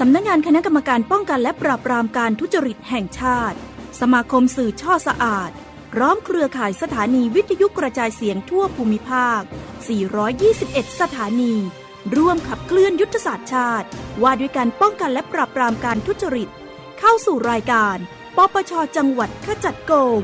สำนักงานคณะกรรมการป้องกันและปราบปรามการทุจริตแห่งชาติ สมาคมสื่อช่อสะอาด ร้อมเครือข่ายสถานีวิทยุกระจายเสียงทั่วภูมิภาค 421 สถานี ร่วมขับเคลื่อนยุทธศาสตร์ชาติ ว่าด้วยการป้องกันและปราบปรามการทุจริต เข้าสู่รายการ ปปชจังหวัดขจัดโกง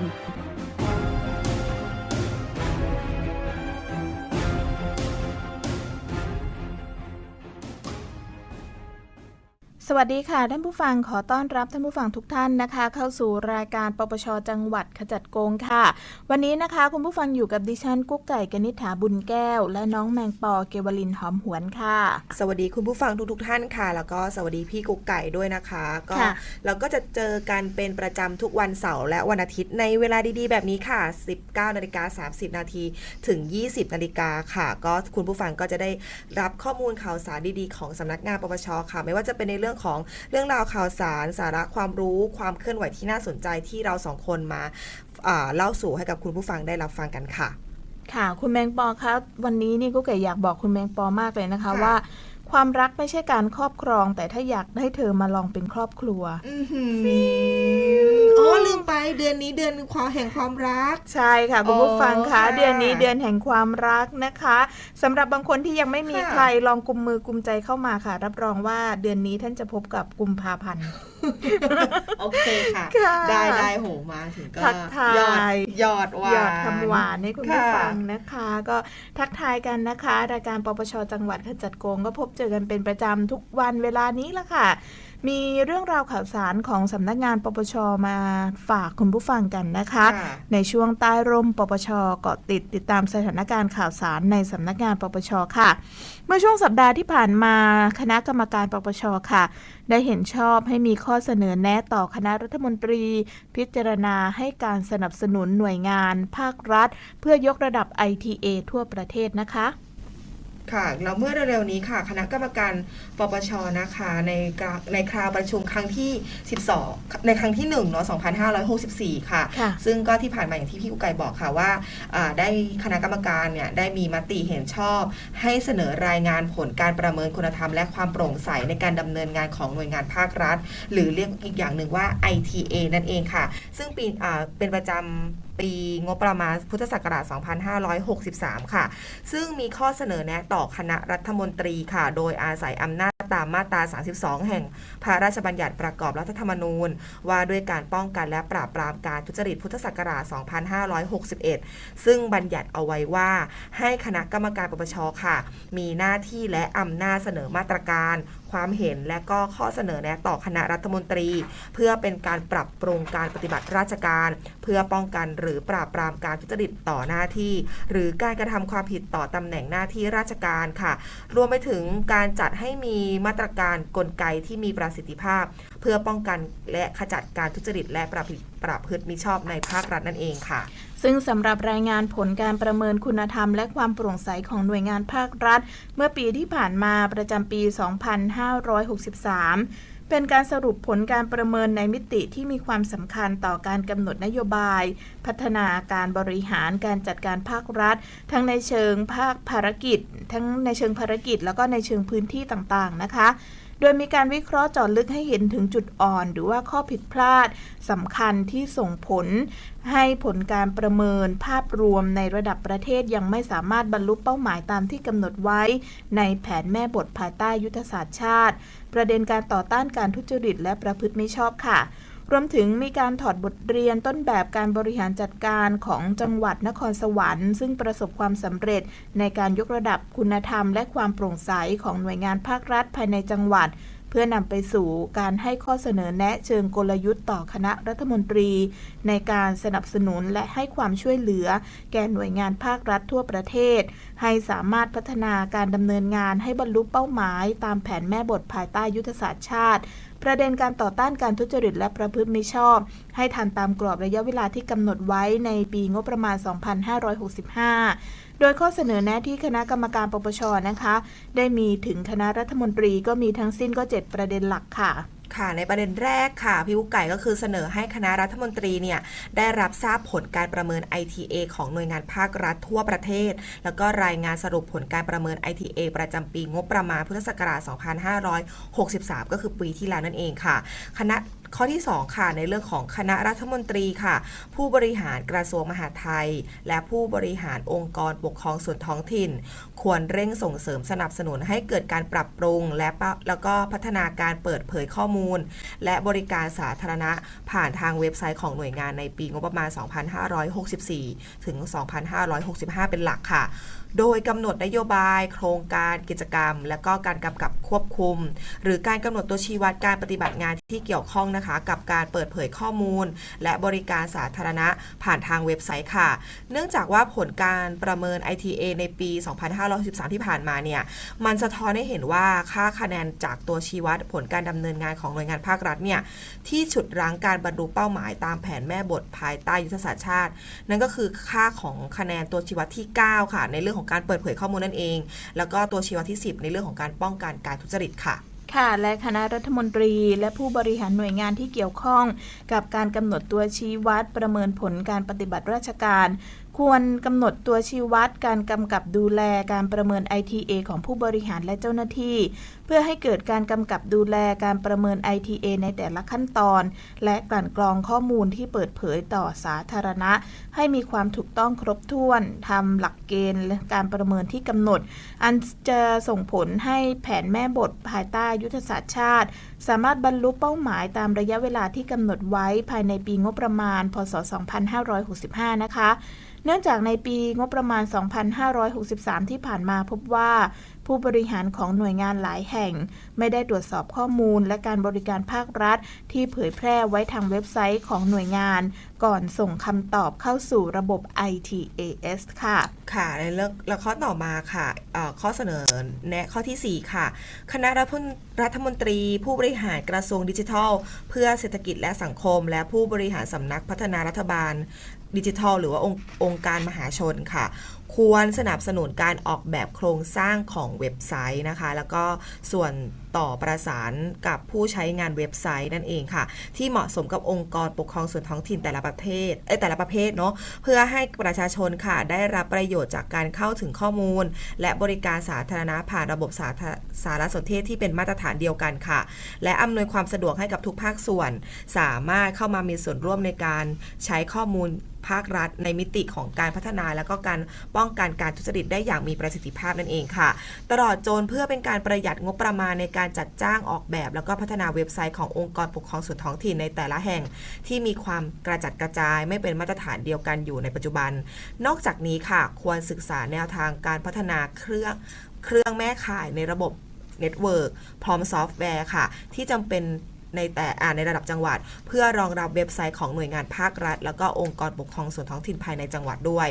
สวัสดีค่ะ ท่านผู้ฟังขอต้อนรับท่านผู้ฟังทุกท่านนะคะ เข้าสู่รายการปปชจังหวัดขจัดโกงค่ะ วันนี้นะคะคุณผู้ฟังอยู่กับดิฉันกุ๊กไก่กนิษฐาบุญแก้ว และน้องแมงปอเกวลินหอมหวนค่ะ สวัสดีคุณผู้ฟังทุกๆท่านค่ะ แล้วก็สวัสดีพี่กุ๊กไก่ด้วยนะคะก็ค่ะเราก็จะเจอกันเป็นประจำทุกวันเสาร์และวันอาทิตย์ในเวลาดีๆ แบบนี้ค่ะ 19นาฬิกา30 นาทีถึง 20นาฬิกาค่ะ ก็คุณผู้ฟังก็จะได้รับข้อมูลข่าวสารดีๆ ของสำนักงานปปชค่ะ ไม่ว่าจะเป็นในเรื่องของเรื่องราวข่าวสาร สาระความรู้ความเคลื่อนไหวที่น่าสนใจที่เราสองคนมาอ่าเล่าสู่ให้กับคุณผู้ฟังได้รับฟังกันค่ะ ค่ะ คุณแมงปอคะวันนี้นี่กุ๊กไก่อยากบอกคุณแมงปอมากเลยนะคะค่ะว่า ความรักไม่ใช่การครอบครอง แต่ถ้าอยากให้เธอมาลองเป็นครอบครัวอือหืออ๋อลืมไปเดือนนี้เดือนความแห่งความรัก ใช่ค่ะคุณผู้ฟังอ๋อคะค่ะเดือนนี้เดือนแห่งความรักนะคะสำหรับบางคนที่ยังไม่มีค่ะใครลองกุมมือกุมใจเข้ามาค่ะ รับรองว่าเดือนนี้ท่านจะพบกับกุมภาพันธ์ โอเคค่ะค่ะ ได้ได้โหมาถึงก็ทักทายยอดยอดหวานหยอดคำหวานให้คุณผู้ค่ะฟังนะคะ ก็ทักทายกันนะคะ รายการปปชจังหวัดขจัดโกงก็พบเจอกันเป็นประจำทุกวันเวลานี้ละค่ะ มีเรื่องราวข่าวสารของสำนักงานปปชมาฝากคุณผู้ฟังกันนะคะค่ะในช่วงใต้ร่มปปชเกาะติดติดตามสถานการณ์ข่าวสารในสำนักงานปปชค่ะ เมื่อช่วงสัปดาห์ที่ผ่านมาคณะกรรมการปปชค่ะ ได้เห็นชอบให้มีข้อเสนอแนะต่อคณะรัฐมนตรี พิจารณาให้การสนับสนุนหน่วยงาน ภาครัฐ เพื่อยกระดับ ITA ทั่วประเทศนะคะ ค่ะแล้วเมื่อเร็วๆนี้ค่ะ คณะกรรมการปปชนะคะในกราในคราวประชุมครั้งที่ 12 ในครั้งที่1เนาะ2564 ค่ะ ค่ะ ซึ่งก็ที่ผ่านมาอย่างที่พี่กุ๊กไก่บอกค่ะว่าอ่า ได้คณะกรรมการเนี่ยได้มีมติเห็นชอบ ให้เสนอรายงานผลการประเมินคุณธรรม และความโปร่งใสในการดำเนินงานของหน่วยงานภาครัฐ หรือเรียกอีกอย่างหนึ่งว่า ITA นั่นเองค่ะ ซึ่งปีอ่าเป็นประจำปีงบประมาณพุทธศักราช 2563 ค่ะ ซึ่งมีข้อเสนอแนะต่อคณะรัฐมนตรีค่ะ โดยอาศัยอำนาจตามมาตรา 32 แห่งพระราชบัญญัติประกอบรัฐธรรมนูญ ว่าด้วยการป้องกันและปราบปรามการทุจริตพุทธศักราช 2561 ซึ่งบัญญัติเอาไว้ว่า ให้คณะกรรมการปปชค่ะ มีหน้าที่และอำนาจเสนอมาตรการ ความเห็นและก็ข้อเสนอแนะต่อคณะรัฐมนตรี เพื่อเป็นการปรับปรุงการปฏิบัติราชการ เพื่อป้องกันหรือปราบปรามการทุจริตต่อหน้าที่ หรือการกระทำความผิดต่อตำแหน่งหน้าที่ราชการค่ะ รวมไปถึงการจัดให้มีมาตรการกลไกที่มีประสิทธิภาพ เพื่อป้องกันและขจัดการทุจริตและประพฤติประพฤติมิชอบในภาครัฐนั่นเองค่ะ ซึ่งสำหรับรายงานผลการประเมินคุณธรรม และความโปร่งใสของหน่วยงานภาครัฐ เมื่อปีที่ผ่านมาประจำปี 2563เป็นการสรุปผลการประเมินในมิติที่มีความสำคัญต่อการกำหนดนโยบาย พัฒนาการบริหารการจัดการภาครัฐ ทั้งในเชิงภาคภารกิจ ทั้งในเชิงภารกิจ แล้วก็ในเชิงพื้นที่ต่างๆนะคะ โดยมีการวิเคราะห์เจาะลึกให้เห็นถึงจุดอ่อน หรือว่าข้อผิดพลาดสำคัญที่ส่งผล ให้ผลการประเมินภาพรวมในระดับประเทศยังไม่สามารถบรรลุเป้าหมายตามที่กำหนดไว้ ในแผนแม่บทภายใต้ยุทธศาสตร์ชาติ ประเด็นการต่อต้านการทุจริตและประพฤติไม่ชอบค่ะ รวมถึงมีการถอดบทเรียนต้นแบบการบริหารจัดการของจังหวัดนครสวรรค์ ซึ่งประสบความสำเร็จในการยกระดับคุณธรรม และความโปร่งใสของหน่วยงานภาครัฐภายในจังหวัดเพื่อนำไปสู่การให้ข้อเสนอแนะเชิงกลยุทธ์ต่อคณะรัฐมนตรี ในการสนับสนุนและให้ความช่วยเหลือ แก่หน่วยงานภาครัฐทั่วประเทศ ให้สามารถพัฒนาการดำเนินงานให้บรรลุเป้าหมาย ตามแผนแม่บทภายใต้ยุทธศาสตร์ชาติ ประเด็นการต่อต้านการทุจริตและประพฤติมิชอบ ให้ทันตามกรอบระยะเวลาที่กำหนดไว้ในปีงบประมาณ 2565 โดยข้อเสนอแนะที่คณะกรรมการปปชนะคะ ได้มีถึงคณะรัฐมนตรีก็มีทั้งสิ้นก็ 7 ประเด็นหลักค่ะ ค่ะในประเด็นแรกค่ะพี่วุกไก่ก็คือเสนอให้คณะรัฐมนตรีเนี่ยได้รับทราบผลการประเมิน ITA ของหน่วยงานภาครัฐทั่วประเทศ แล้วก็รายงานสรุปผลการประเมิน ITA ประจำปีงบประมาณพุทธศักราช 2563 ก็คือปีที่แล้วนั่นเองค่ะ คณะ ข้อที่ 2 ค่ะ ในเรื่องของคณะรัฐมนตรีค่ะ ผู้บริหารกระทรวงมหาดไทย และผู้บริหารองค์กรปกครองส่วนท้องถิ่น ควรเร่งส่งเสริมสนับสนุนให้เกิดการปรับปรุง และปะแล้วก็พัฒนาการเปิดเผยข้อมูล และบริการสาธารณะ ผ่านทางเว็บไซต์ของหน่วยงานในปีงบประมาณ 2564 ถึง 2565 เป็นหลักค่ะ โดยกำหนดนโยบาย โครงการกิจกรรม และก็การกำกับควบคุม หรือการกำหนดตัวชี้วัดการปฏิบัติงานที่เกี่ยวข้องนะคะ กับการเปิดเผยข้อมูล และบริการสาธารณะผ่านทางเว็บไซต์ค่ะ เนื่องจากว่าผลการประเมิน ITA ในปี 2513 ที่ผ่านมาเนี่ย มันสะท้อนให้เห็นว่าค่าคะแนนจากตัวชี้วัดผลการดำเนินงานของหน่วยงานภาครัฐเนี่ย ที่ฉุดรั้งการบรรลุเป้าหมายตามแผนแม่บทภายใต้ยุทธศาสตร์ชาติ นั่นก็คือค่าของคะแนนตัวชี้วัดที่ 9 ค่ะ ในเรื่องของการเปิดเผยข้อมูลนั่นเอง แล้วก็ตัวชี้วัดที่ 10 ในเรื่องของการป้องกันการทุจริตค่ะค่ะและคณะรัฐมนตรีและผู้บริหารหน่วยงานที่เกี่ยวข้อง กับการกำหนดตัวชี้วัดประเมินผลการปฏิบัติราชการ ควรกำหนดตัวชี้วัดการกำกับดูแลการประเมิน ITA ของผู้บริหารและเจ้าหน้าที่ พื่อให้เกิดการกำกับดูแลการประเมิน ITA ในแต่ละขั้นตอน และกลั่นกรองข้อมูลที่เปิดเผยต่อสาธารณะ ให้มีความถูกต้องครบถ้วนทำหลักเกณฑ์การประเมินที่กำหนด อันจะส่งผลให้แผนแม่บทภายใต้ยุทธศาสตร์ชาติ สามารถบรรลุเป้าหมายตามระยะเวลาที่กำหนดไว้ภายในปีงบประมาณ พศ 2565 นะคะ เนื่องจากในปีงบประมาณ 2563 ที่ผ่านมาพบว่า ผู้บริหารของหน่วยงานหลายแห่ง ไม่ได้ตรวจสอบข้อมูลและการบริการภาครัฐ ที่เผยแพร่ไว้ทางเว็บไซต์ของหน่วยงาน ก่อนส่งคำตอบเข้าสู่ระบบ ITAS ค่ะ ค่ะในเรื่องแล้วข้อต่อมาค่ะข้อเสนอแนะข้อทีสี่4 ค่ะ คณะรัฐรัฐมนตรีผู้บริหารกระทรวงดิจิทัล เพื่อเศรษฐกิจและสังคม และผู้บริหารสำนักพัฒนารัฐบาล ดิจิทัล หรือว่าองค์องค์การมหาชนค่ะ ควรสนับสนุนการออกแบบโครงสร้างของเว็บไซต์นะคะ แล้วก็ส่วน ต่อประสานกับผู้ใช้งานเว็บไซต์นั่นเองค่ะ ที่เหมาะสมกับองค์กรปกครองส่วนท้องถิ่นแต่ละประเทศเอ้แต่ละประเภทเนาะเพื่อให้ประชาชนค่ะได้รับประโยชน์จากการเข้าถึงข้อมูล และบริการสาธารณะผ่านระบบสารสารสนเทศที่เป็นมาตรฐานเดียวกันค่ะ และอำนวยความสะดวกให้กับทุกภาคส่วน สามารถเข้ามามีส่วนร่วมในการใช้ข้อมูลภาครัฐในมิติของการพัฒนาและก็การป้องกันการทุจริตได้อย่างมีประสิทธิภาพนั่นเองค่ะ ตลอดจนเพื่อเป็นการประหยัดงบประมาณในการการจัดจ้างออกแบบ แล้วก็พัฒนาเว็บไซต์ขององค์กรปกครองส่วนท้องถิ่นในแต่ละแห่งที่มีความกระจัดกระจาย ไม่เป็นมาตรฐานเดียวกันอยู่ในปัจจุบัน นอกจากนี้ค่ะ ควรศึกษาแนวทางการพัฒนาเครื่องเครื่องแม่ข่ายในระบบเน็ตเวิร์กพร้อมซอฟต์แวร์ค่ะ ที่จำเป็น ในแต่ในระดับจังหวัด เพื่อรองรับเว็บไซต์ของหน่วยงานภาครัฐ แล้วก็องค์กรปกครองส่วนท้องถิ่นภายในจังหวัดด้วย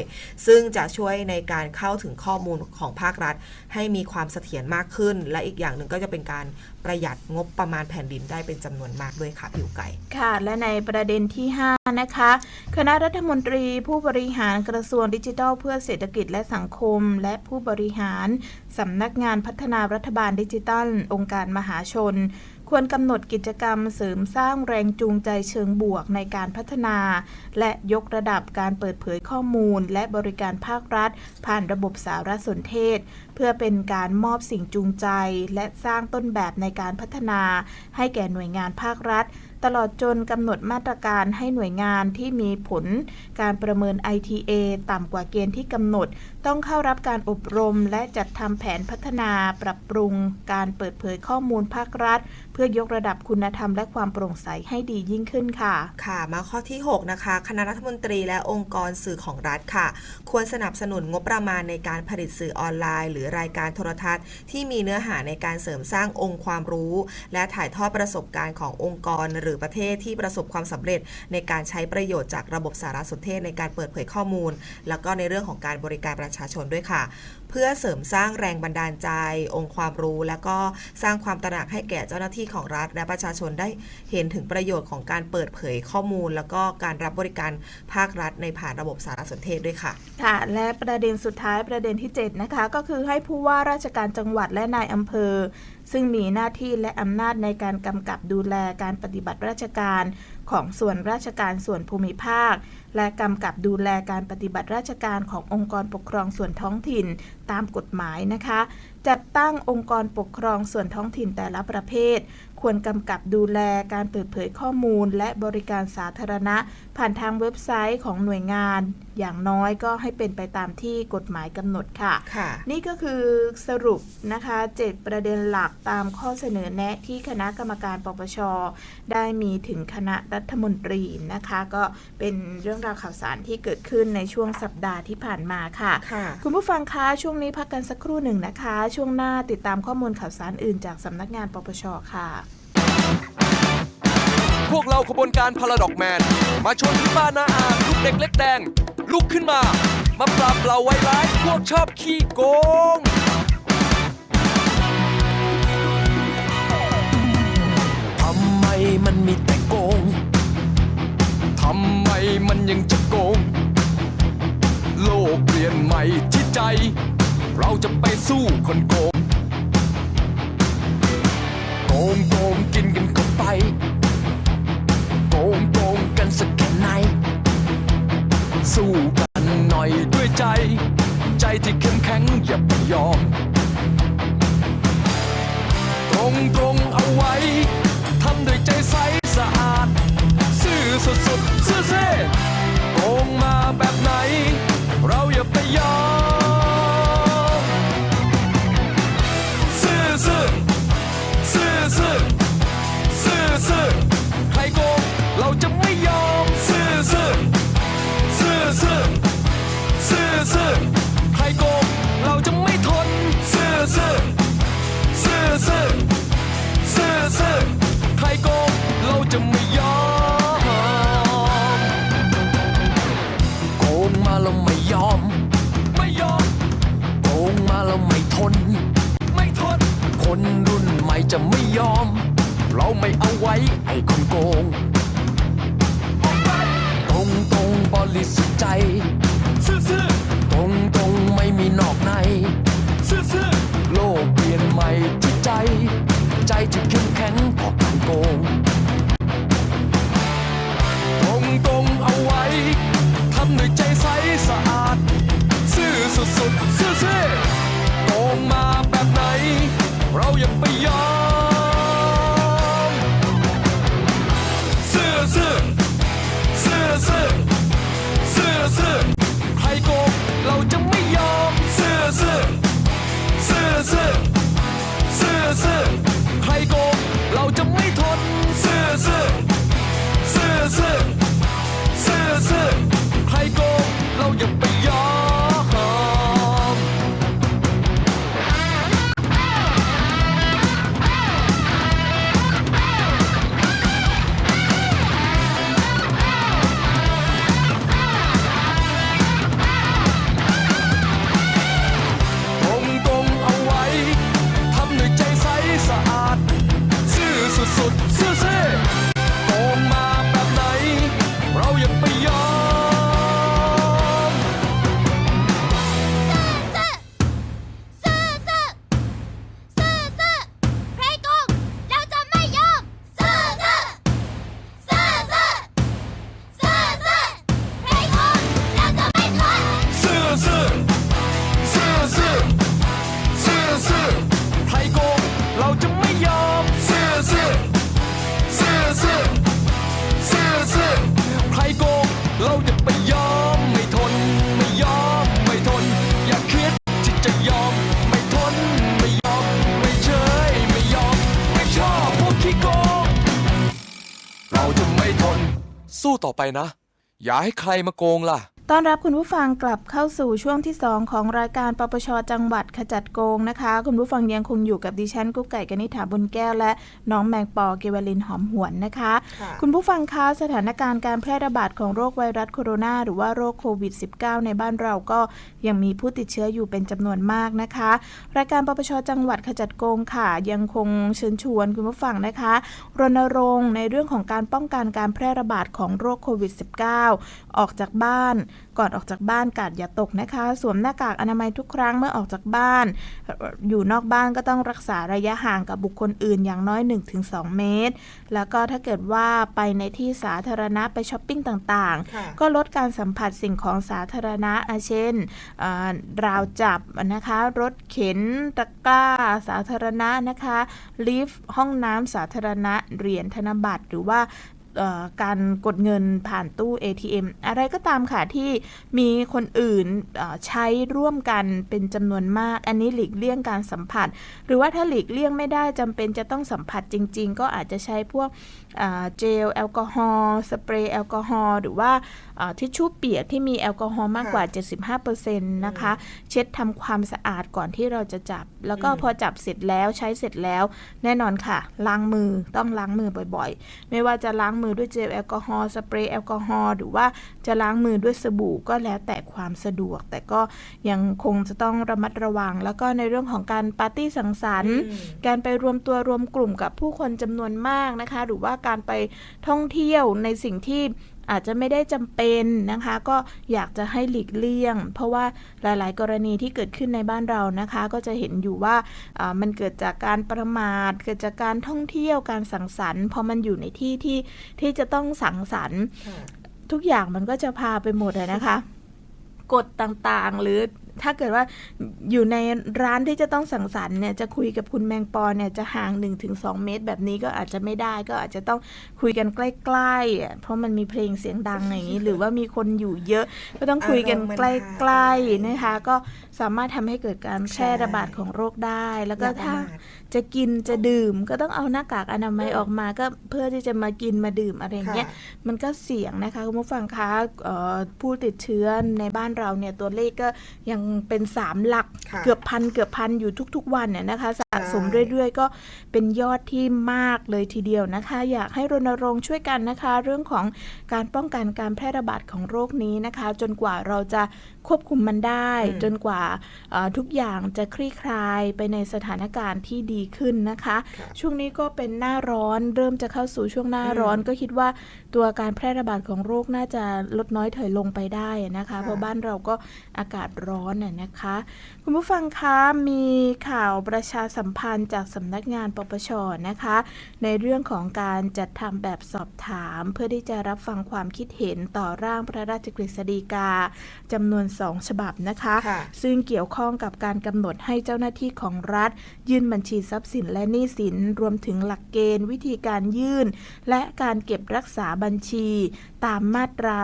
ซึ่งจะช่วยในการเข้าถึงข้อมูลของภาครัฐ ให้มีความเสถียรมากขึ้น และอีกอย่างหนึ่งก็จะเป็นการประหยัดงบประมาณแผ่นดินได้เป็นจำนวนมากด้วยค่ะผิวไก่ค่ะ และในประเด็นที่ 5 นะคะ คณะรัฐมนตรีผู้บริหารกระทรวงดิจิทัล เพื่อเศรษฐกิจและสังคม และผู้บริหารสำนักงานพัฒนารัฐบาลดิจิทัล องค์การมหาชน ควรกำหนดกิจกรรมเสริมสร้างแรงจูงใจเชิงบวกในการพัฒนา และยกระดับการเปิดเผยข้อมูล และบริการภาครัฐ ผ่านระบบสารสนเทศ เพื่อเป็นการมอบสิ่งจูงใจ และสร้างต้นแบบในการพัฒนา ให้แก่หน่วยงานภาครัฐ ตลอดจนกำหนดมาตรการให้หน่วยงานที่มีผล การประเมิน ITA ต่ำกว่าเกณฑ์ที่กำหนด ต้องเข้ารับการอบรมและจัดทำแผนพัฒนาปรับปรุงการเปิดเผยข้อมูลภาครัฐ เพื่อยกระดับคุณธรรมและความโปร่งใสให้ดียิ่งขึ้นค่ะ ค่ะ มาข้อที่ 6 นะคะ คณะรัฐมนตรีและองค์กรสื่อของรัฐค่ะ ควรสนับสนุนงบประมาณในการผลิตสื่อออนไลน์ หรือรายการโทรทัศน์ ที่มีเนื้อหาในการเสริมสร้างองค์ความรู้ และถ่ายทอดประสบการณ์ขององค์กร หรือประเทศที่ประสบความสำเร็จ ในการใช้ประโยชน์จากระบบสารสนเทศในการเปิดเผยข้อมูล แล้วก็ในเรื่องของการบริการประชาชนด้วยค่ะ เพื่อเสริมสร้างแรงบันดาลใจ องค์ความรู้ และก็สร้างความตระหนักให้แก่เจ้าหน้าที่ของรัฐ และประชาชนได้เห็นถึงประโยชน์ของการเปิดเผยข้อมูล แล้วก็การรับบริการภาครัฐในผ่านระบบสารสนเทศด้วยค่ะ ค่ะ และประเด็นสุดท้ายประเด็นที่ 7 นะคะ ก็คือให้ผู้ว่าราชการจังหวัดและนายอำเภอ ซึ่งมีหน้าที่และอำนาจในการกำกับดูแลการปฏิบัติราชการของส่วนราชการส่วนภูมิภาค และกำกับดูแลการปฏิบัติราชการขององค์กรปกครองส่วนท้องถิ่นตามกฎหมายนะคะ จัดตั้งองค์กรปกครองส่วนท้องถิ่นแต่ละประเภท ควรกำกับดูแลการเปิดเผยข้อมูล และบริการสาธารณะผ่านทางเว็บไซต์ของหน่วยงาน อย่างน้อยก็ให้เป็นไปตามที่กฎหมายกำหนดค่ะค่ะนี่ก็คือสรุปนะคะ 7 ประเด็นหลักตามข้อเสนอแนะที่คณะกรรมการปปช ได้มีถึงคณะรัฐมนตรีนะคะ ก็เป็นเรื่องราวข่าวสารที่เกิดขึ้นในช่วงสัปดาห์ที่ผ่านมาค่ะค่ะคุณผู้ฟังคะช่วงนี้พักกันสักครู่หนึ่งนะคะ ช่วงหน้าติดตามข้อมูลข่าวสารอื่นจากสำนักงานปปชค่ะ พวกเราขบวนการพาราดอกแมน มาชวนที่บ้านนาอาลูกเด็กเล็กแดง ลุกขึ้นมา มาปราบเราไวร้ายพวกชอบขี้โกง ทำไมมันมีแต่โกง ทำไมมันยังจะโกง โลกเปลี่ยนใหม่ที่ใจ เราจะไปสู้คนโกง โกงโกงกินกันเข้าไป สู้กันหน่อยด้วยใจ ใจที่เข้มแข็งอย่าไปยอม ตรงตรงเอาไว้ ทำด้วยใจใสสะอาด ซื่อสุดสุดซื่อเซ่โกงมาแบบไหน เราอย่าไปยอม ซื่อซื่อซื่อซื่อซื่อซื่อใครโกงเราจะไม่ยอม ซื่อซื่อใครโกงเราจะไม่ทนซื่อซื่อซื่อซื่อซื่อซื่อใครโกงเราจะไม่ยอมโกงมาเราไม่ยอม ไม่ยอมโกงมาเราไม่ทน ไม่ทน คนรุ่นใหม่จะไม่ยอม เราไม่เอาไว้ไอ้คนโกง สู้ต่อไปนะ อย่าให้ใครมาโกงล่ะ ต้อนรับคุณผู้ฟังกลับเข้าสู่ช่วงที่ 2 ของรายการปปชจังหวัดขจัดโกงนะคะ คุณผู้ฟังยังคงอยู่กับดิฉันกุ๊กไก่กนิษฐาบุญแก้วและน้องแมงปอเกวลินหอมหวนนะคะค่ะคุณผู้ฟังคะสถานการณ์การแพร่ระบาดของโรคไวรัสโคโรนาหรือว่าโรคโควิด -19 ในบ้านเราก็ยังมีผู้ติดเชื้ออยู่เป็นจำนวนมากนะคะ รายการปปชจังหวัดขจัดโกงค่ะ ยังคงเชิญชวนคุณผู้ฟังนะคะ รณรงค์ในเรื่องของการป้องกันการแพร่ระบาดของโรคโควิด -19 ออกจากบ้านก่อนออกจากบ้านกาดอย่าตกนะคะ สวมหน้ากากอนามัยทุกครั้งเมื่อออกจากบ้านเอ่ออยู่นอกบ้านก็ต้องรักษาระยะห่างกับบุคคลอื่นอย่างน้อย 1-2 เมตร แล้วก็ถ้าเกิดว่าไปในที่สาธารณะไปช้อปปิ้งต่างค่ะๆก็ลดการสัมผัสสิ่งของสาธารณะอาเช่นเอ่อราวจับนะคะรถเข็นตะกร้าสาธารณะนะคะลิฟต์ห้องน้ำสาธารณะเหรียญธนบัตรหรือว่าเอ่อ การกดเงินผ่านตู้ ATM อะไรก็ตามค่ะที่มีคนอื่นเอ่อใช้ร่วมกันเป็นจำนวนมาก อันนี้หลีกเลี่ยงการสัมผัส หรือว่าถ้าหลีกเลี่ยงไม่ได้จำเป็นจะต้องสัมผัสจริง ๆ ก็อาจจะใช้พวกอ่าเจลแอลกอฮอล์สเปรย์แอลกอฮอล์หรือว่าอ่าทิชชู่เปียกที่มีแอลกอฮอล์มากกว่า 75%นะคะ เช็ดทำความสะอาดก่อนที่เราจะจับ แล้วก็อืมพอจับเสร็จแล้วใช้เสร็จแล้ว แน่นอนค่ะ ล้างมือต้องล้างมือบ่อย ๆ ไม่ว่าจะล้างมือด้วยเจลแอลกอฮอล์สเปรย์แอลกอฮอล์หรือว่าจะล้างมือด้วยสบู่ก็แล้วแต่ความสะดวก แต่ก็ยังคงจะต้องระมัดระวัง แล้วก็ในเรื่องของการปาร์ตี้สังสรรค์อืมการไปรวมตัวรวมกลุ่มกับผู้คนจำนวนมากนะคะ หรือว่าการไปท่องเที่ยวในสิ่งที่ อาจจะไม่ได้จำเป็นนะคะ ก็อยากจะให้หลีกเลี่ยง เพราะว่าหลายๆ กรณีที่เกิดขึ้นในบ้านเรานะคะ ก็จะเห็นอยู่ว่าอ่ามันเกิดจากการประมาท เกิดจากการท่องเที่ยวการสังสรรค์พอมันอยู่ในที่ที่ที่จะต้องสังสรรค์ค่ะทุกอย่างมันก็จะพาไปหมดอะนะคะกฎต่างๆ หรือ ถ้าเกิดว่าอยู่ในร้านที่จะต้องสังสรรค์เนี่ยจะคุยกับคุณแมงปอเนี่ยจะห่าง 1-2 เมตร แบบนี้ก็อาจจะไม่ได้ก็อาจจะต้องคุยกันใกล้ๆอะเพราะมันมีเพลงเสียงดังอย่างนี้ หรือว่ามีคนอยู่เยอะก็ต้องคุยกันใกล้ๆนะคะ ก็สามารถทำให้เกิดการแพร่ระบาดของโรคได้ แล้วก็อย่าประถ้ามาท จะกินจะดื่มก็ต้องเอาหน้ากากอนามัยออกมาก็เพื่อที่จะมากินมาดื่มอะไรอย่างเงี้ยค่ะมันก็เสี่ยงนะคะคุณผู้ฟังคะเอ่อผู้ติดเชื้อในบ้านเราเนี่ยตัวเลขก็ยังเป็นสามหลักค่ะเกือบพันเกือบพันอยู่ทุกๆวันเนี่ยนะคะสะสมใช่เรื่อยๆ ก็เป็นยอดที่มากเลยทีเดียวนะคะ อยากให้รณรงค์ช่วยกันนะคะ เรื่องของการป้องกันการแพร่ระบาดของโรคนี้นะคะ จนกว่าเราจะควบคุมมันได้อืมจนกว่าเอ่อทุกอย่างจะคลี่คลายไปในสถานการณ์ที่ดีขึ้นนะคะค่ะช่วงนี้ก็เป็นหน้าร้อน เริ่มจะเข้าสู่ช่วงหน้าร้อนก็คิดว่าตัวการแพร่ระบาดของโรคน่าจะลดน้อยถอยลงไปได้นะคะค่ะเพราะบ้านเราก็อากาศร้อนน่ะนะคะคุณผู้ฟังคะมีข่าวประชาสัมพันธ์จากสำนักงานปปชนะคะ ในเรื่องของการจัดทำแบบสอบถาม เพื่อที่จะรับฟังความคิดเห็นต่อร่างพระราชกฤษฎีกาจำนวนสองฉบับนะคะค่ะซึ่งเกี่ยวข้องกับการกำหนดให้เจ้าหน้าที่ของรัฐ ยื่นบัญชีทรัพย์สินและหนี้สิน รวมถึงหลักเกณฑ์ วิธีการยื่น และการเก็บรักษาบัญชี ตามมาตรา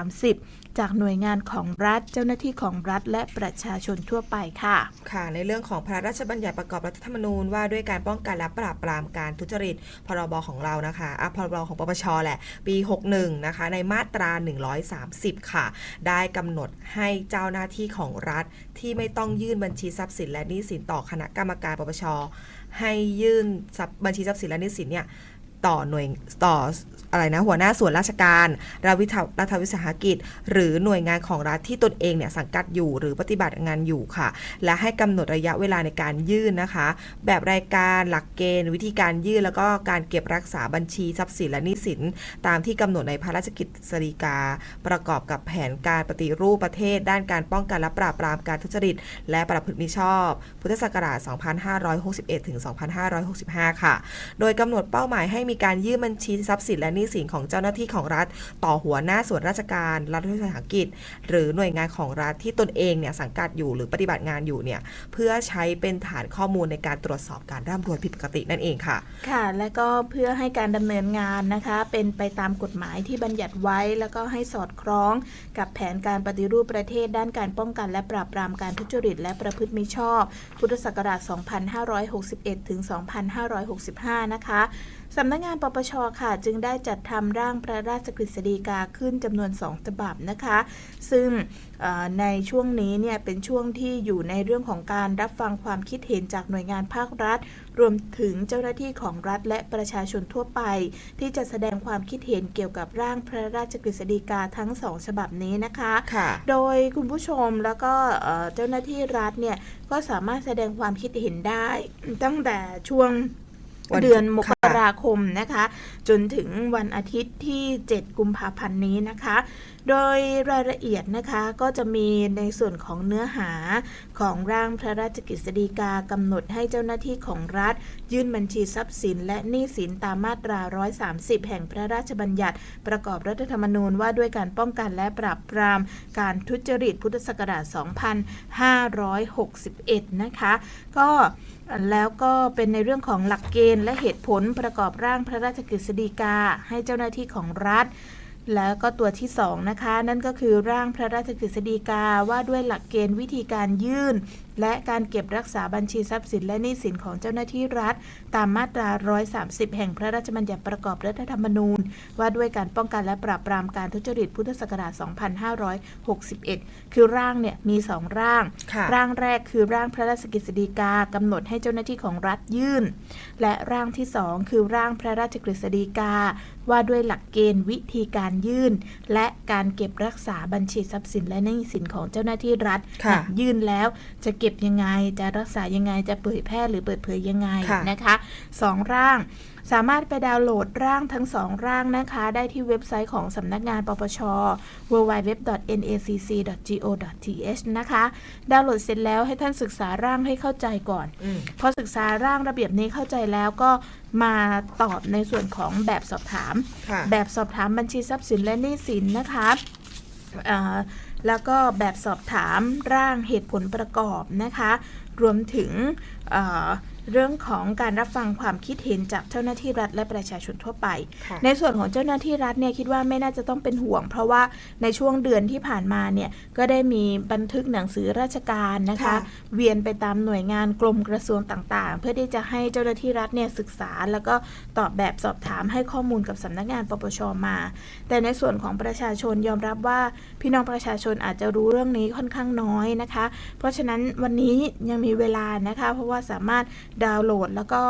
130 จากหน่วยงานของรัฐ เจ้าหน้าที่ของรัฐ และประชาชนทั่วไปค่ะ ค่ะ ในเรื่องของพระราชบัญญัติประกอบรัฐธรรมนูญว่าด้วยการป้องกันและปราบปรามการทุจริต พรบของเรานะคะอะพรบของปปชแหละ ปี 61 นะคะ ในมาตรา 130 ค่ะ ได้กำหนดให้เจ้าหน้าที่ของรัฐที่ไม่ต้องยื่นบัญชีทรัพย์สินและหนี้สินต่อคณะกรรมการปปชให้ยื่นบัญชีทรัพย์สินและหนี้สินเนี่ย ต่อหน่วยต่ออะไรนะหัวหน้าส่วนราชการรัฐวิรัฐวิสาหกิจ หรือหน่วยงานของรัฐที่ตนเองเนี่ยสังกัดอยู่หรือปฏิบัติงานอยู่ค่ะ และให้กำหนดระยะเวลาในการยื่นนะคะ แบบรายการหลักเกณฑ์ วิธีการยื่นแล้วก็การเก็บรักษาบัญชีทรัพย์สินและหนี้สิน ตามที่กำหนดในพระราชกิจสฎีกา ประกอบกับแผนการปฏิรูปประเทศ ด้านการป้องกันและปราบปรามการทุจริต และประพฤติมิชอบ พุทธศักราช 2561 ถึง 2565 ค่ะ โดยกำหนดเป้าหมายให้มีการยื่นบัญชีทรัพย์สินและหนี้สินของเจ้าหน้าที่ของรัฐ ต่อหัวหน้าส่วนราชการ รัฐวิสาหกิจ หรือหน่วยงานของรัฐที่ตนเองเนี่ยสังกัดอยู่หรือปฏิบัติงานอยู่เนี่ยเพื่อใช้เป็นฐานข้อมูลในการตรวจสอบการร่ำรวยผิดปกตินั่นเองค่ะ ค่ะ และก็เพื่อให้การดำเนินงานนะคะ เป็นไปตามกฎหมายที่บัญญัติไว้ แล้วก็ให้สอดคล้องกับแผนการปฏิรูปประเทศด้านการป้องกัน และปราบปรามการทุจริต และประพฤติมิชอบ พุทธศักราช 2561 ถึง 2565 นะคะ สำนักงานปปชค่ะจึงได้จัดทำร่างพระราชกฤษฎีกาขึ้นจำนวนสองฉบับนะคะ ซึ่งเอ่อในช่วงนี้เนี่ยเป็นช่วงที่อยู่ในเรื่องของการรับฟังความคิดเห็นจากหน่วยงานภาครัฐ รวมถึงเจ้าหน้าที่ของรัฐและประชาชนทั่วไป ที่จะแสดงความคิดเห็นเกี่ยวกับร่างพระราชกฤษฎีกาทั้งสองฉบับนี้นะคะค่ะโดยคุณผู้ชมแล้วก็เอ่อเจ้าหน้าที่รัฐเนี่ยก็สามารถแสดงความคิดเห็นได้ตั้งแต่ช่วงวัน เดือนมกค่ะราคมนะคะ จนถึงวันอาทิตย์ที่ 7 กุมภาพันธ์นี้นะคะโดยรายละเอียดนะคะก็จะมีในส่วนของเนื้อหาของร่างพระราชกฤษฎีกากำหนดให้เจ้าหน้าที่ของรัฐ ยื่นบัญชีทรัพย์สิน และหนี้สินตามมาตรา 130 แห่งพระราชบัญญัติ ประกอบรัฐธรรมนูญว่าด้วยการป้องกันและปราบปราม การทุจริตพุทธศักราช 2561 นะคะ ก็แล้วก็เป็นในเรื่องของหลักเกณฑ์และเหตุผลประกอบร่างพระราชกฤษฎีกาให้เจ้าหน้าที่ของรัฐ แล้วก็ตัวที่สองนะคะ นั่นก็คือร่างพระราชกฤษฎีกาว่าด้วยหลักเกณฑ์วิธีการยื่นและการเก็บรักษาบัญชีทรัพย์สินและหนี้สินของเจ้าหน้าที่รัฐ ตามมาตรา 130 แห่งพระราชบัญญัติประกอบรัฐธรรมนูญ ว่าด้วยการป้องกันและปราบปรามการทุจริตพุทธศักราช 2561 คือร่างเนี่ยมี 2 ร่างค่ะร่างแรกคือร่างพระราชกฤษฎีกากำหนดให้เจ้าหน้าที่ของรัฐยื่น และร่างที่ 2 คือร่างพระราชกฤษฎีกา ว่าด้วยหลักเกณฑ์วิธีการยื่น และการเก็บรักษาบัญชีทรัพย์สินและหนี้สินของเจ้าหน้าที่รัฐค่ะยื่นแล้วจะเก็บยังไง จะรักษายังไงจะเผยแพร่หรือเปิดเผยยังไงค่ะนะคะสองร่างสามารถไปดาวน์โหลดร่างทั้งสองร่างนะคะ ได้ที่เว็บไซต์ของสำนักงานปปช www.nacc.go.th นะคะ ดาวน์โหลดเสร็จแล้วให้ท่านศึกษาร่างให้เข้าใจก่อนอืมพอศึกษาร่างระเบียบนี้เข้าใจแล้วก็มาตอบในส่วนของแบบสอบถามค่ะแบบสอบถามบัญชีทรัพย์สินและหนี้สินนะคะเอ่อ แล้วก็แบบสอบถามร่างเหตุผลประกอบนะคะ รวมถึง เอ่อเรื่องของการรับฟังความคิดเห็นจากเจ้าหน้าที่รัฐและประชาชนทั่วไปค่ะในส่วนของเจ้าหน้าที่รัฐเนี่ยคิดว่าไม่น่าจะต้องเป็นห่วง เพราะว่าในช่วงเดือนที่ผ่านมาเนี่ยก็ได้มีบันทึกหนังสือราชการนะคะค่ะเวียนไปตามหน่วยงานกรมกระทรวงต่างๆ เพื่อที่จะให้เจ้าหน้าที่รัฐเนี่ยศึกษา แล้วก็ตอบแบบสอบถามให้ข้อมูลกับสำนักงานปปชมา แต่ในส่วนของประชาชนยอมรับว่าพี่น้องประชาชนอาจจะรู้เรื่องนี้ค่อนข้างน้อยนะคะ เพราะฉะนั้นวันนี้ยังมีเวลานะคะ เพราะว่าสามารถดาวน์โหลด แล้วก็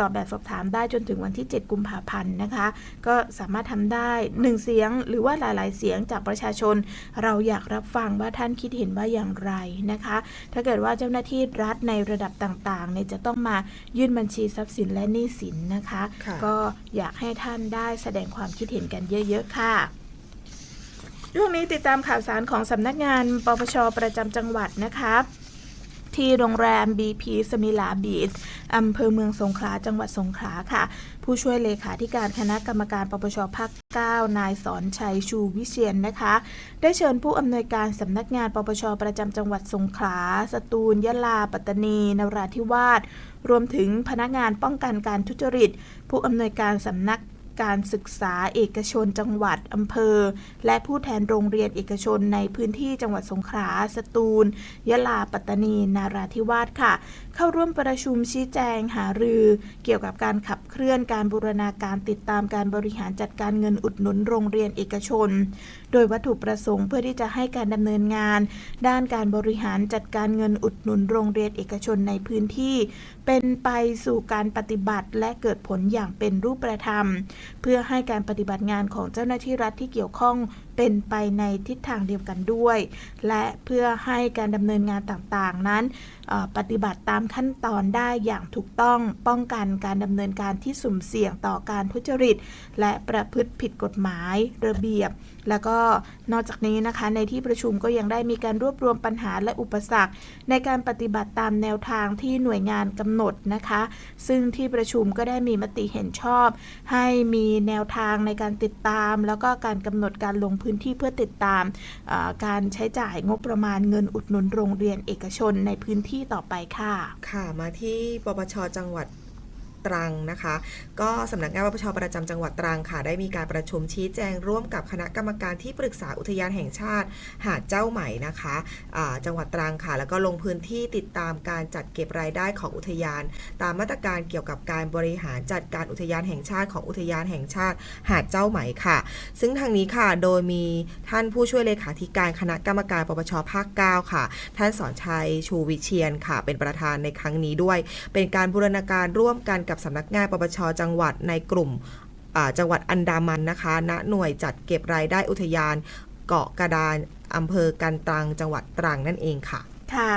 ตอบแบบสอบถามได้จนถึงวันที่ 7 กุมภาพันธ์นะคะ ก็สามารถทำได้ 1 เสียงหรือว่าหลาย ๆ เสียงจากประชาชน เราอยากรับฟังว่าท่านคิดเห็นว่าอย่างไรนะคะ ถ้าเกิดว่าเจ้าหน้าที่รัฐในระดับต่างๆเนี่ยจะต้องมายื่นบัญชีทรัพย์สินและหนี้สินนะคะค่ะก็อยากให้ท่านได้แสดงความคิดเห็นกันเยอะ ๆ ค่ะช่วงนี้ติดตามข่าวสารของสำนักงานปปชประจำจังหวัดนะคะ ที่โรงแรม BP สมิลาบีชอำเภอเมืองสงขลาจังหวัดสงขลาค่ะ ผู้ช่วยเลขาธิการคณะกรรมการปปชภาค9นายสอนชัยชูวิเชียนนะคะ ได้เชิญผู้อำนวยการสำนักงานปปชประจำจังหวัดสงขลา สตูล ยะลา ปัตตานี นราธิวาส รวมถึงพนักงานป้องกันการทุจริต ผู้อำนวยการสำนัก การศึกษาเอกชนจังหวัดอำเภอ และผู้แทนโรงเรียนเอกชนในพื้นที่จังหวัดสงขลา สตูล ยะลา ปัตตานี นาราธิวาสค่ะ เข้าร่วมประชุมชี้แจงหารือ เกี่ยวกับการขับเคลื่อนการบูรณาการติดตามการบริหารจัดการเงินอุดหนุนโรงเรียนเอกชน โดยวัตถุประสงค์เพื่อที่จะให้การดำเนินงาน ด้านการบริหารจัดการเงินอุดหนุนโรงเรียนเอกชนในพื้นที่ เป็นไปสู่การปฏิบัติและเกิดผลอย่างเป็นรูปธรรม เพื่อให้การปฏิบัติงานของเจ้าหน้าที่รัฐที่เกี่ยวข้อง เป็นไปในทิศทางเดียวกันด้วย และเพื่อให้การดำเนินงานต่างๆ นั้นปฏิบัติตามขั้นตอนได้อย่างถูกต้องป้องกันการดำเนินการที่สุ่มเสี่ยงต่อการทุจริต และประพฤติผิดกฎหมายระเบียบ แล้วก็นอกจากนี้นะคะในที่ประชุมก็ยังได้มีการรวบรวมปัญหาและอุปสรรค ในการปฏิบัติตามแนวทางที่หน่วยงานกำหนดนะคะ ซึ่งที่ประชุมก็ได้มีมติเห็นชอบ ให้มีแนวทางในการติดตาม แล้วก็การกำหนดการลงพื้นที่เพื่อติดตามการใช้จ่ายงบประมาณเงินอุดหนุนโรงเรียนเอกชนในพื้นที่ต่อไปค่ะ ค่ะ มาที่ปปชจังหวัด ตรังนะคะ ก็สำนักงานปปชประจำจังหวัดตรังค่ะ ได้มีการประชุมชี้แจงร่วมกับคณะกรรมการที่ปรึกษาอุทยานแห่งชาติ หาดเจ้าไหม่นะคะอ่าจังหวัดตรังค่ะ แล้วก็ลงพื้นที่ติดตามการจัดเก็บรายได้ของอุทยาน ตามมาตรการเกี่ยวกับการบริหารจัดการอุทยานแห่งชาติของอุทยานแห่งชาติหาดเจ้าไหม่ค่ะ ซึ่งทางนี้ค่ะโดยมีท่านผู้ช่วยเลขาธิการคณะกรรมการปปชภาค 9 ค่ะ ท่านสอนชัยชูวิเชียนค่ะ เป็นประธานในครั้งนี้ด้วย เป็นการบูรณาการร่วมกันกับสำนักงานปปชจังหวัดในกลุ่มจังหวัดอันดามันนะคะ ณ หน่วยจัดเก็บรายได้อุทยาน เกาะกระดานอำเภอกันตรัง จังหวัดตรังนั่นเองค่ะ ค่ะ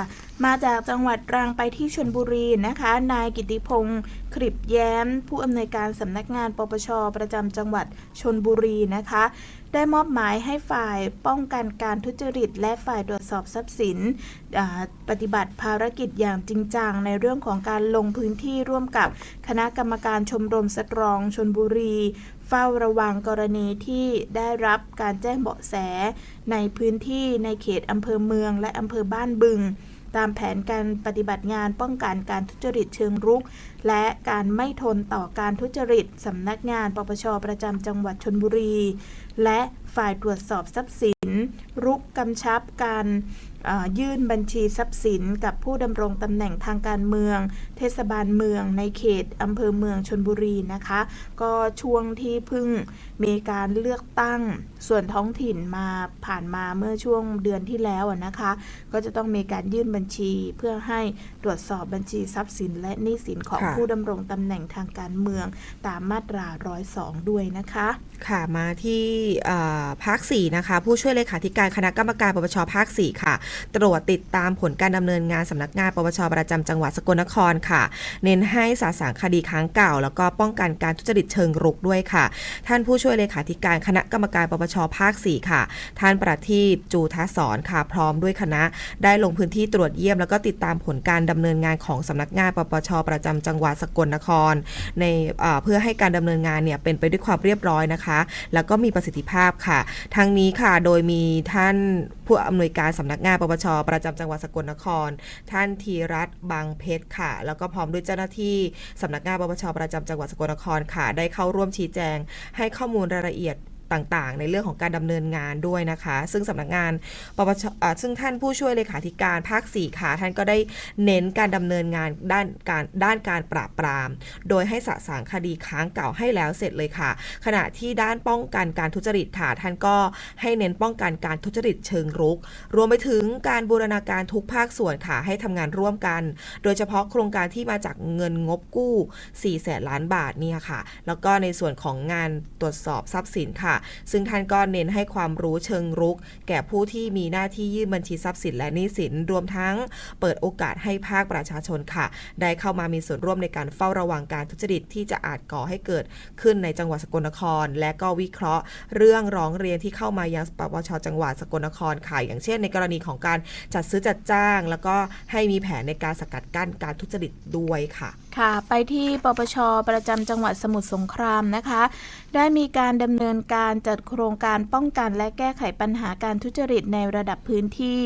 มาจากจังหวัดตรังไปที่ชลบุรีนะคะ นายกิติพงศ์คริบแย้ม ผู้อำนวยการสำนักงานปปชประจำจังหวัดชลบุรีนะคะ ได้มอบหมายให้ฝ่ายป้องกันการทุจริต และฝ่ายตรวจสอบทรัพย์สิน ปฏิบัติภารกิจอย่างจริงจังในเรื่องของการลงพื้นที่ร่วมกับคณะกรรมการชมรมสตรองชลบุรี เฝ้าระวังกรณีที่ได้รับการแจ้งเบาะแส ในพื้นที่ในเขตอำเภอเมือง และอำเภอบ้านบึง ตามแผนการปฏิบัติงานป้องกันการทุจริตเชิงรุก และการไม่ทนต่อการทุจริตสำนักงานปปชประจำจังหวัดชนบุรี และฝ่ายตรวจสอบทรัพย์สิน รุกกำชับการยื่นบัญชีทรัพย์สินกับผู้ดำรงตำแหน่งทางการเมือง เทศบาลเมืองในเขตอำเภอเมืองชนบุรีนะคะ ก็ช่วงที่เพึ่งมีการเลือกตั้งส่วนท้องถิ่นมาผ่านมาเมื่อช่วงเดือนที่แล้วอะนะคะ ก็จะต้องมีการยื่นบัญชีเพื่อให้ตรวจสอบบัญชีทรัพย์สิน และหนี้สินของค่ะผู้ดำรงตำแหน่งทางการเมืองตามมาตรา 102 ด้วยนะคะ ค่ะมาที่อ่าภาค4นะคะ ผู้ช่วยเลขาธิการคณะกรรมการปปชภาค4ค่ะตรวจติดตามผลการดำเนินงานสำนักงานปปชประจำจังหวัดสกลนครค่ะ เน้นให้สาสางคดีค้างเก่า แล้วก็ป้องกันการทุจริตเชิงรุกด้วยค่ะ ท่านผู้ช่วยเลขาธิการคณะกรรมการปปชภาค 4 ค่ะ ท่านประทีปจูทัสอนค่ะ พร้อมด้วยคณะ ได้ลงพื้นที่ตรวจเยี่ยม แล้วก็ติดตามผลการดำเนินงานของสำนักงานปปชประจำจังหวัดสกลนคร ในเอ่อเพื่อให้การดำเนินงานเนี่ยเป็นไปด้วยความเรียบร้อยนะคะ แล้วก็มีประสิทธิภาพค่ะ ทั้งนี้ค่ะโดยมีท่านผู้อำนวยการสำนักงานปปชประจำจังหวัดสกลนคร ท่านธีรัตน์บางเพชรค่ะ แล้วก็พร้อมด้วยเจ้าหน้าที่สำนักงานปปชประจำจังหวัดสกลนครค่ะ ได้เข้าร่วมชี้แจง ให้ข้อมูลรายละเอียด ต่างๆ ในเรื่องของการดำเนินงานด้วยนะคะ ซึ่งสำนักงานปปชซึ่งท่านผู้ช่วยเลขาธิการภาค4ค่ะท่านก็ได้เน้นการดำเนินงานด้านการด้านการปราบปราม โดยให้สะสางคดีค้างเก่าให้แล้วเสร็จเลยค่ะ ขณะที่ด้านป้องกันการทุจริตค่ะ ท่านก็ให้เน้นป้องกันการทุจริตเชิงรุก รวมไปถึงการบูรณาการทุกภาคส่วนค่ะให้ทำงานร่วมกัน โดยเฉพาะโครงการที่มาจากเงินงบกู้4แสนล้านบาทเนี่ยค่ะ แล้วก็ในส่วนของงานตรวจสอบทรัพย์สินค่ะซึ่งท่านก็เน้นให้ความรู้เชิงรุก แก่ผู้ที่มีหน้าที่ยื่นบัญชีทรัพย์สินและหนี้สิน รวมทั้งเปิดโอกาสให้ภาคประชาชนค่ะ ได้เข้ามามีส่วนร่วมในการเฝ้าระวังการทุจริตที่จะอาจก่อให้เกิดขึ้นในจังหวัดสกลนคร และก็วิเคราะห์ เรื่องร้องเรียนที่เข้ามายังปปชจังหวัดสกลนครค่ะอย่างเช่น ในกรณีของการจัดซื้อจัดจ้าง แล้วก็ให้มีแผนในการสกัดกั้นการทุจริตด้วยค่ะ ค่ะ ไปที่ปปชประจำจังหวัดสมุทรสงครามนะคะได้มีการดำเนินการจัดโครงการป้องกันและแก้ไขปัญหาการทุจริตในระดับพื้นที่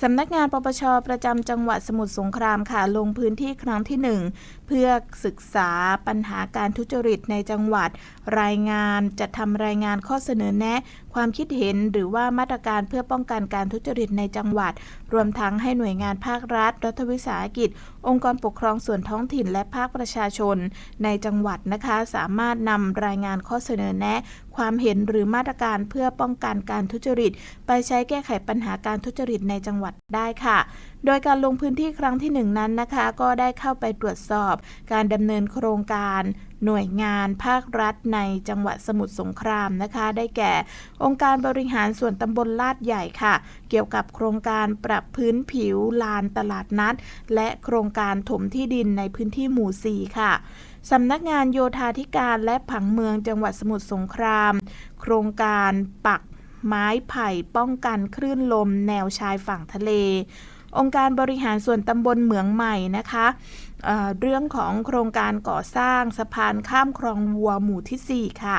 สำนักงานปปชประจำจังหวัดสมุทรสงครามค่ะ ลงพื้นที่ครั้งที่หนึ่งเพื่อศึกษาปัญหาการทุจริตในจังหวัด รายงานจัดทำรายงานข้อเสนอแนะ ความคิดเห็นหรือว่ามาตรการเพื่อป้องกันการทุจริตในจังหวัด รวมทั้งให้หน่วยงานภาครัฐ รัฐวิสาหกิจ องค์กรปกครองส่วนท้องถิ่นและภาคประชาชน ในจังหวัดนะคะ สามารถนำรายงานข้อเสนอแนะความเห็นหรือมาตรการเพื่อป้องกันการทุจริต ไปใช้แก้ไขปัญหาการทุจริตในจังหวัดได้ค่ะ โดยการลงพื้นที่ครั้งที่หนึ่งนั้นนะคะ ก็ได้เข้าไปตรวจสอบ การดำเนินโครงการหน่วยงานภาครัฐในจังหวัดสมุทรสงครามนะคะ ได้แก่ องค์การบริหารส่วนตำบลลาดใหญ่ค่ะ เกี่ยวกับโครงการปรับพื้นผิวลานตลาดนัด และโครงการถมที่ดินในพื้นที่หมู่ 4 ค่ะ สำนักงานโยธาธิการและผังเมืองจังหวัดสมุทรสงคราม โครงการปักไม้ไผ่ป้องกันคลื่นลมแนวชายฝั่งทะเล องค์การบริหารส่วนตำบลเหมืองใหม่นะคะเเรื่องของโครงการก่อสร้างสะพานข้ามคลองวัวหมู่ที่ 4 ค่ะ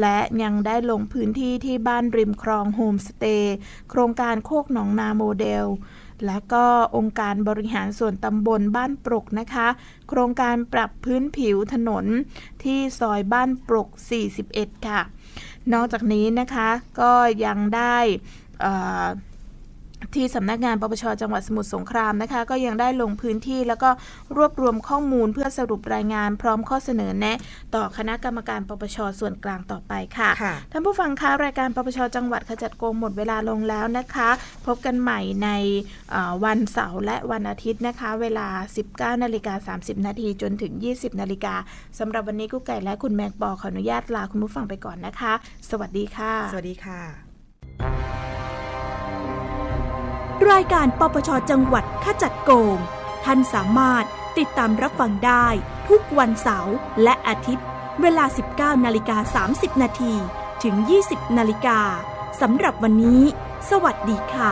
และยังได้ลงพื้นที่ที่บ้านริมคลองโฮมสเตย์ โครงการโคกหนองนาโมเดล และก็องค์การบริหารส่วนตำบลบ้านปรกนะคะ โครงการปรับพื้นผิวถนนที่ซอยบ้านปรก 41 ค่ะ นอกจากนี้นะคะก็ยังได้ ที่สำนักงานปปชจังหวัดสมุทรสงครามนะคะ ก็ยังได้ลงพื้นที่แล้วก็รวบรวมข้อมูลเพื่อสรุปรายงานพร้อมข้อเสนอแนะ ต่อคณะกรรมการปปชส่วนกลางต่อไปค่ะค่ะท่านผู้ฟังคะรายการปปชจังหวัดขจัดโกงหมดเวลาลงแล้วนะคะ พบกันใหม่ในเอ่อวันเสาร์และวันอาทิตย์นะคะ เวลา 19นาฬิกา30 นาทีจนถึง 20นาฬิกาสำหรับวันนี้กุ๊กไก่และคุณแม็กบอกขออนุญาตลาคุณผู้ฟังไปก่อนนะคะ สวัสดีค่ะ สวัสดีค่ะ รายการปปชจังหวัดขจัดโกง ท่านสามารถติดตามรับฟังได้ทุกวันเสาร์และอาทิตย์ เวลา 19นาฬิกา30 นาทีถึง 20นาฬิกาสำหรับวันนี้ สวัสดีค่ะ